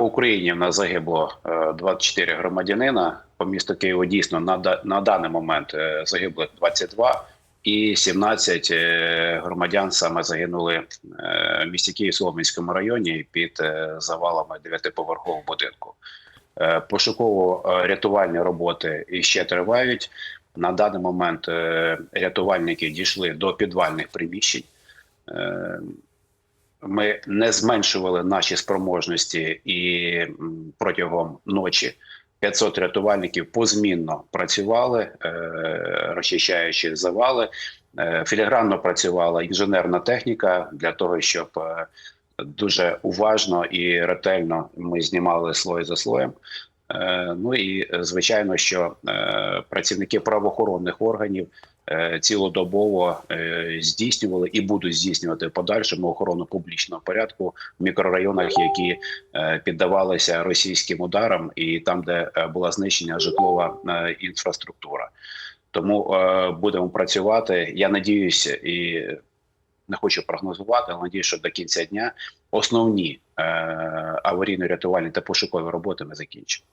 По Україні в нас загибло е, 24 громадянина. По місту Києву дійсно на, на даний момент е, загиблих 22 і 17 е, громадян саме загинули е, в місті Київ Солом'янському районі під е, завалами дев'ятиповерхового будинку. Е, Пошуково-рятувальні роботи іще тривають. На даний момент е, рятувальники дійшли до підвальних приміщень. Ми не зменшували наші спроможності і протягом ночі 500 рятувальників позмінно працювали, е, розчищаючи завали. Е, Філігранно працювала інженерна техніка для того, щоб е, дуже уважно і ретельно ми знімали слой за слоєм. Е, Ну і е, звичайно, що е, працівники правоохоронних органів цілодобово здійснювали і будуть здійснювати в подальшому охорону публічного порядку в мікрорайонах, які піддавалися російським ударам, і там, де була знищена житлова інфраструктура. Тому будемо працювати. Я надіюся і не хочу прогнозувати, але надіюсь, що до кінця дня основні аварійно-рятувальні та пошукові роботи ми закінчимо.